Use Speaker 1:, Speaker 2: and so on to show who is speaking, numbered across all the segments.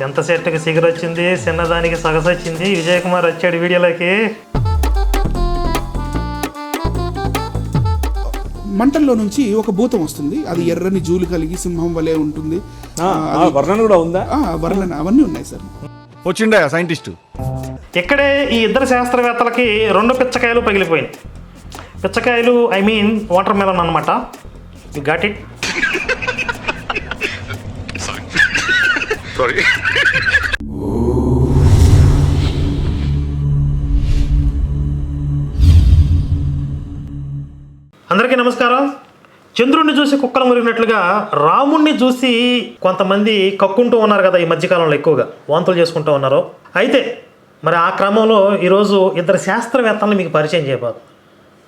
Speaker 1: ఎంత సెట్కి సిగర్ వచ్చింది? చిన్నదానికి సగసు వచ్చింది. విజయ్ కుమార్ వచ్చాడు వీడియోలోకి.
Speaker 2: మంటల్లో నుంచి ఒక భూతం వస్తుంది. అది ఎర్రని జూలు కలిగి సింహం వలె ఉంటుంది.
Speaker 3: ఆ, ఆ, వర్ణన కూడా ఉందా?
Speaker 2: ఆ, వర్ణన అవన్నీ ఉన్నాయి సార్.
Speaker 4: వచ్చిండే సైంటిస్టు?
Speaker 1: ఇక్కడే ఈ ఇద్దరు శాస్త్రవేత్తలకి రెండు పిచ్చకాయలు పగిలిపోయినాయి. పిచ్చకాయలు ఐ మీన్ వాటర్ మెలన్ అనమాట యు గాట్ ఇట్
Speaker 4: సారీ
Speaker 1: అందరికీ నమస్కారం. చంద్రుణ్ణి చూసి కుక్కలు మురిగినట్లుగా రాముణ్ణి చూసి కొంతమంది కక్కుంటూ ఉన్నారు కదా ఈ మధ్యకాలంలో ఎక్కువగా. వాంతులు చేసుకుంటూ ఉన్నారు. అయితే మరి ఆ క్రమంలో ఈరోజు ఇద్దరు శాస్త్రవేత్తలను మీకు పరిచయం చేయబోదు.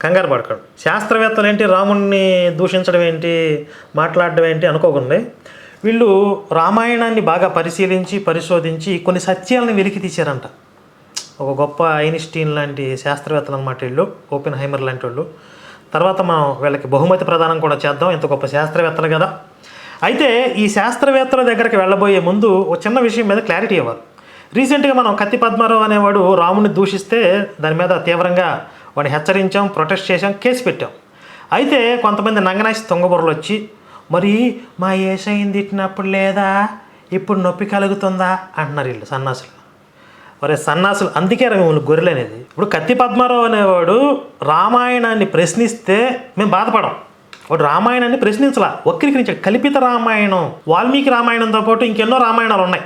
Speaker 1: కంగారు పడకండి. శాస్త్రవేత్తలు ఏంటి? రాముణ్ణి దూషించడం ఏంటి? మాట్లాడడం ఏంటి? అనుకోకండి. వీళ్ళు రామాయణాన్ని బాగా పరిశీలించి పరిశోధించి కొన్ని సత్యాలను వెలికి తీశారంట. ఒక గొప్ప ఐన్స్టీన్ లాంటి శాస్త్రవేత్తలు అనమాట వీళ్ళు ఓపెన్ హైమర్ లాంటి వాళ్ళు. తర్వాత మనం వీళ్ళకి బహుమతి ప్రదానం కూడా చేద్దాం. ఇంత గొప్ప శాస్త్రవేత్తలు కదా. అయితే ఈ శాస్త్రవేత్తల దగ్గరికి వెళ్ళబోయే ముందు ఒక చిన్న విషయం మీద క్లారిటీ ఇవ్వాలి. రీసెంట్గా మనం కత్తి పద్మారావు అనేవాడు రాముని దూషిస్తే దాని మీద తీవ్రంగా వాడిని హెచ్చరించాం ప్రొటెస్ట్ చేశాం కేసు పెట్టాం. అయితే కొంతమంది నంగనాసి తొంగబుర్రలు వచ్చి మరి మా ఏసైని తిట్టినప్పుడు లేదా? ఇప్పుడు నొప్పి కలుగుతుందా? అంటున్నారు వీళ్ళు సన్నాసులు. మరి సన్నాసులు అందుకే రా మిమ్మల్ని గొర్రెలు అనేది. ఇప్పుడు కత్తి పద్మారావు అనేవాడు రామాయణాన్ని ప్రశ్నిస్తే మేము బాధపడం. వాడు రామాయణాన్ని ప్రశ్నించలా. వక్రీకరించాడు కల్పిత రామాయణం వాల్మీకి రామాయణంతో పాటు ఇంకెన్నో రామాయణాలు ఉన్నాయి.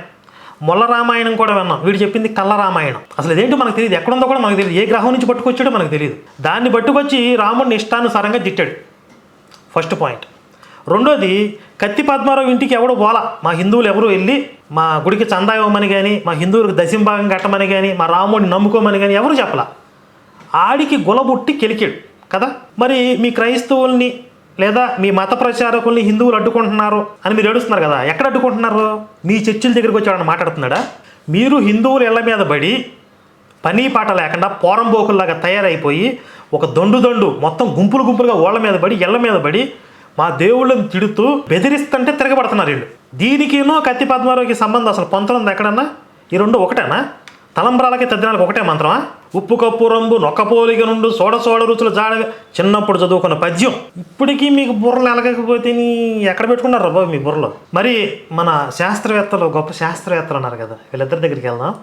Speaker 1: మొల్ల రామాయణం కూడా విన్నాం. వీడు చెప్పింది కళ్ళ రామాయణం. అసలు ఇదేంటో మనకు తెలియదు. ఎక్కడుందో కూడా మనకు తెలియదు. ఏ గ్రహం నుంచి పట్టుకొచ్చాడో మనకు తెలియదు. దాన్ని పట్టుకొచ్చి రాముడిని ఇష్టానుసారంగా తిట్టాడు. First point. రెండోది కత్తి పద్మారావు ఇంటికి ఎవడో పోలా. మా హిందువులు ఎవరు వెళ్ళి మా గుడికి చందా ఇవ్వమని కానీ మా హిందువులకు దశింభాగం కట్టమని కానీ మా రాముడిని నమ్ముకోమని కానీ ఎవరు చెప్పలా. ఆడికి గులబుట్టి కెలికాడు కదా? మరి మీ క్రైస్తవుల్ని లేదా మీ మత ప్రచారకుల్ని హిందువులు అడ్డుకుంటున్నారు అని మీరు ఏడుస్తున్నారు కదా ఎక్కడ అడ్డుకుంటున్నారు? మీ చర్చిల దగ్గరికి వచ్చి మాట్లాడుతున్నాడా? మీరు హిందువులు ఇళ్ళ మీద పడి పని పాట లేకుండా పోరంబోకుల్లాగా తయారైపోయి ఒక దొండు దొండు మొత్తం గుంపులు గుంపులుగా ఓళ్ళ మీద పడి ఇళ్ళ మీద పడి మా దేవుళ్ళని తిడుతూ బెదిరిస్తుంటే తిరగబడుతున్నారు వీళ్ళు. దీనికినో కత్తి పద్మారావుకి సంబంధం అసలు పొంతనం ఎక్కడన్నా? ఈ రెండు ఒకటేనా? తలంబ్రాలకి తద్దినాలకు ఒకటే మంత్రమా? ఉప్పు కప్పు రంబు నొక్కపోలిగ నుండు సోడ సోడ రుచులు జాడ చిన్నప్పుడు చదువుకున్న పద్యం. ఇప్పటికీ మీకు బుర్రలు ఎలగకపోతే నీ ఎక్కడ పెట్టుకున్నారు బాబు మీ బుర్రలో? మరి మన శాస్త్రవేత్తలు గొప్ప శాస్త్రవేత్తలు ఉన్నారు కదా వీళ్ళిద్దరి దగ్గరికి వెళ్దాం.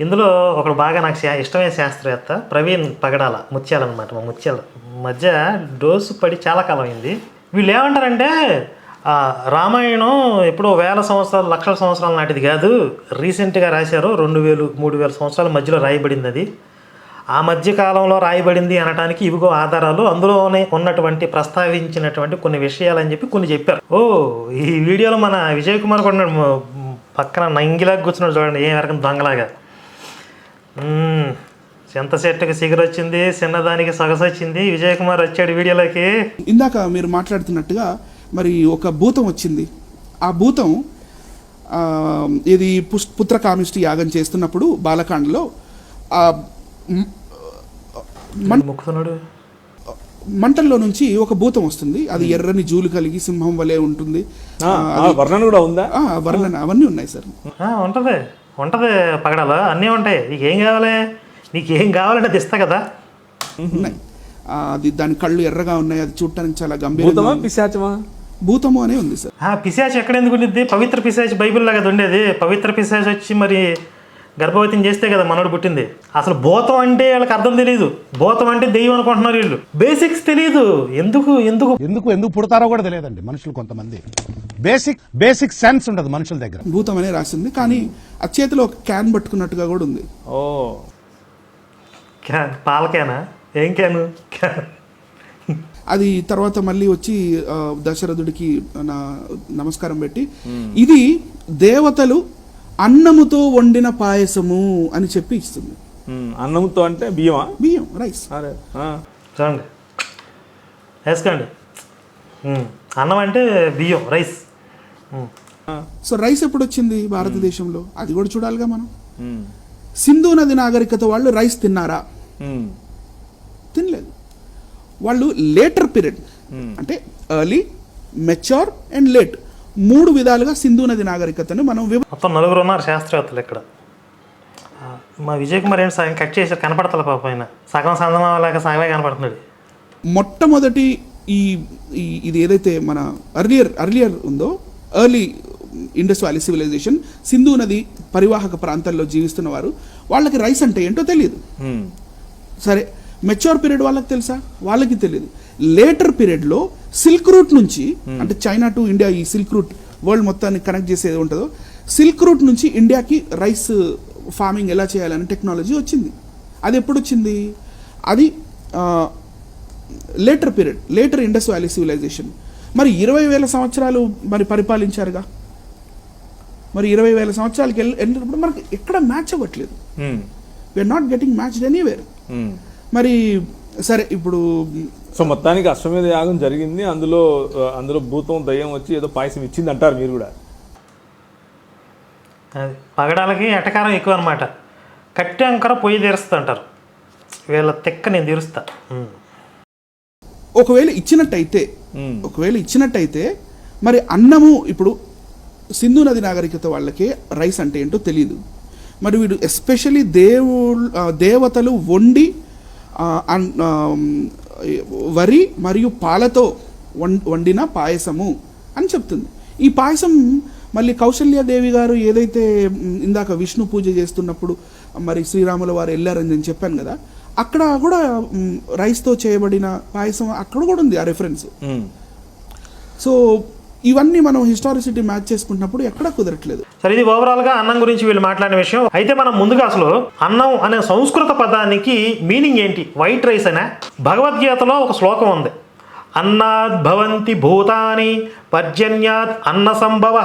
Speaker 1: ఇందులో ఒకడు బాగా నాకు శా- ఇష్టమైన శాస్త్రవేత్త ప్రవీణ్ పగడాల ముత్యాలన్నమాట మా ముత్యాల. మధ్య డోసు పడి చాలా కాలం అయింది. వీళ్ళు ఏమంటారంటే రామాయణం ఎప్పుడో వేల సంవత్సరాలు లక్షల సంవత్సరాల నాటిది కాదు. రీసెంట్గా రాశారు రెండు వేలు మూడు వేల సంవత్సరాల మధ్యలో రాయబడింది అది. ఆ మధ్య కాలంలో రాయబడింది అనడానికి ఇవిగో ఆధారాలు. అందులోనే ఉన్నటువంటి ప్రస్తావించినటువంటి కొన్ని విషయాలు అని చెప్పి కొన్ని చెప్పారు. ఓ ఈ వీడియోలో మన విజయ్ కుమార్ కొన్నాడు పక్కన నంగిలాగా కూర్చున్నాడు చూడండి ఏం రకం దొంగలాగా. మ్మ్. ఎంత సెట్కి సిగర్ వచ్చింది చిన్నదానికి సొగసు వచ్చింది. విజయ్ కుమార్ వచ్చాడు వీడియోలోకి.
Speaker 2: ఇందాక మీరు మాట్లాడుతున్నట్టుగా మరి ఒక భూతం వచ్చింది. ఆ భూతం ఆ, ఇది పుస్- పుత్రకామిష్టి యాగం చేస్తున్నప్పుడు బాలకాండలో
Speaker 1: ముక్కుతున్నాడు.
Speaker 2: మంటల్లో నుంచి ఒక భూతం వస్తుంది. అది ఎర్రని జూలు కలిగి సింహం వలె ఉంటుంది.
Speaker 3: ఆ, ఆ, వర్ణన కూడా ఉందా?
Speaker 2: ఆ, వర్ణన అవన్నీ ఉన్నాయి సార్.
Speaker 1: ఉంటది. ఉంటది పగడాల. అన్నీ ఉంటాయి. నీకేం కావాలి? నీకేం కావాలంటే అది ఇస్తా కదా.
Speaker 2: ఉన్నాయి. ఆ, అది దాని కళ్ళు ఎర్రగా ఉన్నాయి అది చూడటానికి చాలా గంభీరంగా ఉంది.
Speaker 3: పిశాచమా?
Speaker 2: భూతము అనే ఉంది సార్.
Speaker 1: ఆ పిశాచి ఎక్కడ ఎందుకు ఉండిద్ది? పవిత్ర పిశాచి బైబిల్ లాగా అది ఉండేది. పవిత్ర పిశాచి వచ్చి మరి గర్భవతిని చేస్తే కదా మనోడు పుట్టింది. అసలు భూతం అంటే వాళ్ళకి అర్థం తెలియదు భూతం అంటే దెయ్యం అనుకుంటున్నారు వీళ్ళు. బేసిక్స్ తెలియదు ఎందుకు ఎందుకు?
Speaker 5: ఎందుకు ఎందుకు పుడతారో కూడా తెలియదండి మనుషులు కొంతమంది. బేసిక్ బేసిక్ సెన్స్ ఉండదు మనుషుల దగ్గర.
Speaker 2: భూతం అనే రాసింది కానీ ఆ చేతిలో ఒక క్యాన్ పట్టుకున్నట్టుగా కూడా ఉంది.
Speaker 3: ఓ.
Speaker 1: క్యాన్ పాలకేనా? ఏం క్యాను? క్యాన్.
Speaker 2: అది తర్వాత మళ్ళీ వచ్చి దశరథుడికి నా నమస్కారం పెట్టి ఇది దేవతలు అన్నముతో వండిన పాయసము అని చెప్పి ఇస్తుంది.
Speaker 3: ఉమ్, అన్నంతో అంటే బియ్యమా?
Speaker 2: బియ్యం రైస్.
Speaker 1: చూడండి. వేసుకోండి. అన్నం అంటే బియ్యం రైస్.
Speaker 2: సో రైస్ ఎప్పుడు వచ్చింది భారతదేశంలో అది కూడా చూడాలిగా మనం. సింధు నది నాగరికత వాళ్ళు రైస్ తిన్నారా? తినలేదు. వాళ్ళు లేటర్ పీరియడ్ అంటే ఎర్లీ మెచ్యూర్ అండ్ లేట్ మూడు విధాలుగా సింధు నది నాగరికతను మనం
Speaker 1: మొత్తం నలుగురు ఉన్నారు శాస్త్రవేత్తలు ఇక్కడ. మా విజయ్ కుమార్ ఏంటి సగం కట్ చేసి కనపడతలే పాప ఆయన. సగం సందమా లేక సగమే కనపడుతున్నాడు.
Speaker 2: మొట్టమొదటి ఈ ఈ- ఇది ఏదైతే మన అర్లియర్ అర్లియర్ ఉందో early Indus valley civilisation Sindhu నది పరివాహక ప్రాంతాల్లో జీవిస్తున్న వారు వాళ్ళకి రైస్ అంటే ఏంటో తెలియదు.
Speaker 3: ఉమ్.
Speaker 2: సరే మెచ్యూర్ పీరియడ్ వాళ్ళకి తెలుసా? వాళ్ళకి తెలియదు లేటర్ పీరియడ్లో సిల్క్ రూట్ నుంచి అంటే చైనా టు ఇండియా ఈ సిల్క్ రూట్ వరల్డ్ మొత్తాన్ని కనెక్ట్ చేసేది ఉంటుందో సిల్క్ రూట్ నుంచి ఇండియాకి రైస్ ఫార్మింగ్ ఎలా చేయాలనే టెక్నాలజీ వచ్చింది. అది ఎప్పుడు వచ్చింది? అది later period later Indus valley civilisation మరి ఇరవై వేల సంవత్సరాలు మరి పరిపాలించారుగా? మరి ఇరవై వేల సంవత్సరాలకి వెళ్ళి వెళ్ళినప్పుడు మనకి ఎక్కడ మ్యాచ్ అవ్వట్లేదు. We're not getting matched anywhere. మరి సరే ఇప్పుడు
Speaker 3: సో మొత్తానికి అశ్వమేధ యాగం జరిగింది. అందులో అందులో భూతం దయ్యం వచ్చి ఏదో పాయసం ఇచ్చింది అంటారు మీరు కూడా?
Speaker 1: అది పగడాలకి ఎటకారం ఎక్కువ అనమాట కట్టెంకర పొయ్యి తీరుస్తా అంటారు వీళ్ళ తెక్క నేను తీరుస్తా.
Speaker 2: ఒకవేళ ఇచ్చినట్టయితే. ఒకవేళ ఇచ్చినట్టయితే మరి అన్నము ఇప్పుడు సింధు నది నాగరికత వాళ్ళకి రైస్ అంటే ఏంటో తెలియదు మరి వీడు ఎస్పెషలీ దేవు దేవతలు వండి వరి మరియు పాలతో వం- వండిన పాయసము అని చెప్తుంది ఈ పాయసం మళ్ళీ కౌశల్యాదేవి గారు ఏదైతే ఇందాక విష్ణు పూజ చేస్తున్నప్పుడు మరి శ్రీరాముల వారు వెళ్ళారని నేను చెప్పాను కదా అక్కడ కూడా రైస్తో చేయబడిన పాయసం అక్కడ కూడా ఉంది ఆ రెఫరెన్స్. సో ఇవన్నీ మనం హిస్టారిసిటీ మ్యాచ్ చేసుకుంటున్నప్పుడు ఎక్కడా కుదరట్లేదు.
Speaker 1: సరే ఇది ఓవరాల్గా అన్నం గురించి వీళ్ళు మాట్లాడిన విషయం. అయితే మనం ముందుగా అసలు అన్నం అనే సంస్కృత పదానికి మీనింగ్ ఏంటి? వైట్ రైస్ అనే? భగవద్గీతలో ఒక శ్లోకం ఉంది. అన్నాద్ భవంతి భూతాని పర్జన్యాత్ అన్న సంభవ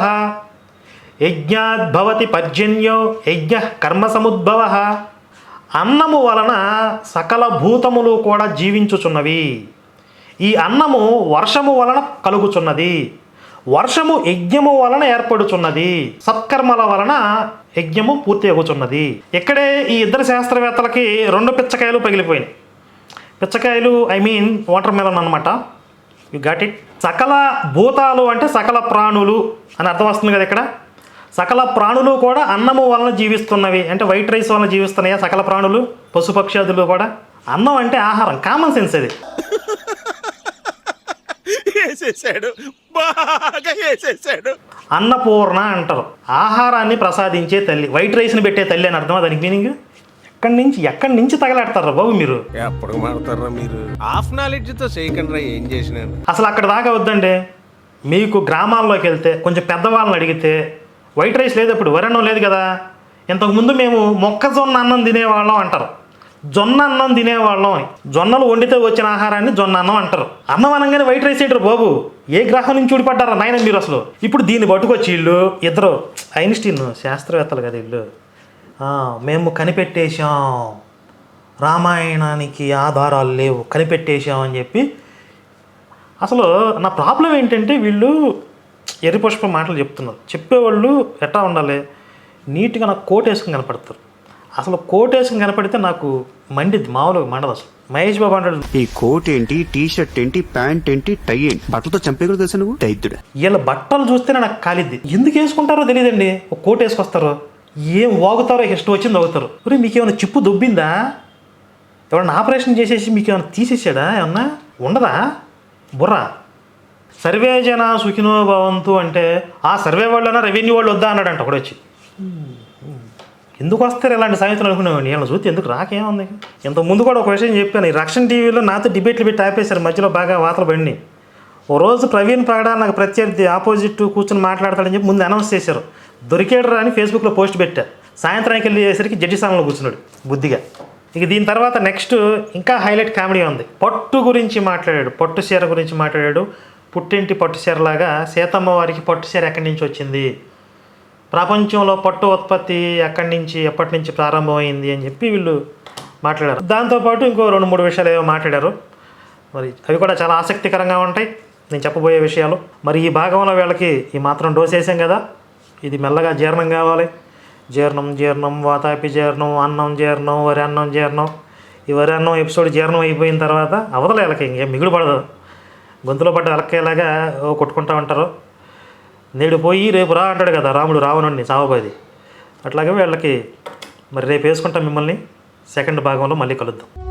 Speaker 1: యజ్ఞాద్ భవతి పర్జన్యో యజ్ఞ కర్మ సముద్భవ. అన్నము వలన సకల భూతములు కూడా జీవించుచున్నవి. ఈ అన్నము వర్షము వలన కలుగుచున్నది. వర్షము యజ్ఞము వలన ఏర్పడుచున్నది. సత్కర్మల వలన యజ్ఞము పూర్తి అవుచున్నది ఇక్కడే ఈ ఇద్దరు శాస్త్రవేత్తలకి రెండు పిచ్చకాయలు పగిలిపోయినాయి. పిచ్చకాయలు ఐ మీన్ వాటర్ మెలన్ అనమాట యు గాట్ ఇట్? సకల భూతాలు అంటే సకల ప్రాణులు అని అర్థం వస్తుంది కదా ఇక్కడ. సకల ప్రాణులు కూడా అన్నము వలన జీవిస్తున్నవి. అంటే వైట్ రైస్ వలన జీవిస్తున్నాయా సకల ప్రాణులు? పశుపక్షాదులు కూడా. అన్నం అంటే ఆహారం కామన్ సెన్స్ అది
Speaker 4: వేసేసాడు బాగా వేసేసాడు
Speaker 1: అన్నపూర్ణ అంటారు. ఆహారాన్ని ప్రసాదించే తల్లి వైట్ రైస్ని పెట్టే తల్లి అని అర్థమా దానికి మీనింగ్? ఎక్కడి నుంచి ఎక్కడి నుంచి తగలాడతారా బాబు మీరు?
Speaker 4: ఎప్పుడు మాడతారా మీరు? హాఫ్ నాలెడ్జ్తో చేయకండి రా ఏం చేసినాను
Speaker 1: అసలు అక్కడ దాకా వద్దండి. మీకు గ్రామాల్లోకి వెళ్తే కొంచెం పెద్దవాళ్ళని అడిగితే వైట్ రైస్ లేదు ఇప్పుడు వరణం లేదు కదా? ఇంతకుముందు మేము మొక్కజొన్న అన్నం తినేవాళ్ళం అంటారు. జొన్న అన్నం తినేవాళ్ళం. అని జొన్నలు వండితే వచ్చిన ఆహారాన్ని జొన్న అన్నం అంటారు. అన్నం అనగానే వైట్ రైస్ ఏంటారు బాబు? ఏ గ్రహం నుంచి ఊడిపడ్డారా నాయన మీరు అసలు? ఇప్పుడు దీన్ని పట్టుకొచ్చి వీళ్ళు ఇద్దరు ఐన్స్టీన్ శాస్త్రవేత్తలు కదా వీళ్ళు మేము కనిపెట్టేశాం. రామాయణానికి ఆధారాలు లేవు. కనిపెట్టేశాం అని చెప్పి అసలు నా ప్రాబ్లం ఏంటంటే వీళ్ళు ఎర్రిపుష్ప మాటలు చెప్తున్నారు. చెప్పేవాళ్ళు ఎట్లా ఉండాలి? నీట్గా నాకు కోట్ వేసుకుని కనపడతారు. అసలు కోట్ వేసుకుని కనపడితే నాకు మండిద్ది మామూలుగా మండదు అసలు. మహేష్ బాబు అంటాడు
Speaker 6: ఈ కోట్ ఏంటి టీ షర్ట్ ఏంటి ప్యాంట్ ఏంటి టై ఏంటి? బట్టలతో చంపేకూడదు తెలుసా నువ్వు? దైద్యుడా
Speaker 1: వీళ్ళ బట్టలు చూస్తేనే నాకు కాలిద్ది. ఎందుకు వేసుకుంటారో తెలియదండి. ఒక కోట్ వేసుకొస్తారు. ఏం వాగుతారో ఇష్టం వచ్చింది అవుతారు ఒరే మీకు ఏమైనా చిప్పు దుబ్బిందా? ఎవరన్నా ఆపరేషన్ చేసేసి మీకు ఏమైనా తీసేసాడా? ఏమన్నా? ఉండదా? బుర్ర. సర్వే జన సుఖినో భవంతు అంటే ఆ సర్వే వాళ్ళైనా రెవెన్యూ వాళ్ళు వద్దా అన్నాడంట వచ్చి ఎందుకు వస్తారు ఇలాంటి సామెతలు అనుకునేవాడిని నేను చూస్తే ఎందుకు రాకేముంది? ఇంత ముందు కూడా ఒక విషయం చెప్పాను. ఈ రక్షణ టీవీలో నాతో డిబేట్లు పెట్టి ఆపేశారు. మధ్యలో బాగా వాతలు పడినాయి. ఓ రోజు ప్రవీణ్ పగడా నాకు ప్రత్యర్థి ఆపోజిట్ కూర్చొని మాట్లాడతాడని చెప్పి ముందు అనౌన్స్ చేశారు. దొరికేడు అని ఫేస్బుక్లో పోస్ట్ పెట్టా. సాయంత్రానికి వెళ్ళేసరికి జడ్జి స్థానంలో కూర్చున్నాడు బుద్ధిగా. ఇక దీని తర్వాత నెక్స్ట్ ఇంకా హైలైట్ కామెడీ ఉంది. పట్టు గురించి మాట్లాడాడు. పట్టు చీర గురించి మాట్లాడాడు. పుట్టింటి పట్టు చీరలాగా సీతమ్మ వారికి పట్టు చీర ఎక్కడి నుంచి వచ్చింది? ప్రపంచంలో పట్టు ఉత్పత్తి ఎక్కడి నుంచి ఎప్పటి నుంచి ప్రారంభమైంది అని చెప్పి వీళ్ళు మాట్లాడారు. దాంతోపాటు ఇంకో రెండు మూడు విషయాలు ఏవో మాట్లాడారు. మరి అవి కూడా చాలా ఆసక్తికరంగా ఉంటాయి. నేను చెప్పబోయే విషయాలు. మరి ఈ భాగంలో వీళ్ళకి ఈ మాత్రం డోస్ వేసాం కదా. ఇది మెల్లగా జీర్ణం కావాలి. జీర్ణం జీర్ణం వాతాపి జీర్ణం అన్నం జీర్ణం వరి అన్నం జీర్ణం. ఈ వరి అన్నం ఎపిసోడ్ జీర్ణం అయిపోయిన తర్వాత అవతల వీళ్ళకి ఇంకేం మిగులు పడదు. గొంతులో పడ్డ వెలక్కేలాగా ఓ కొట్టుకుంటూ ఉంటారు. నేడు పోయి రేపు రా అంటాడు కదా రాముడు రావణుడిని సావబోయేది అట్లాగే వీళ్ళకి మరి రేపు వేసుకుంటాం మిమ్మల్ని. సెకండ్ భాగంలో మళ్ళీ కలుద్దాం.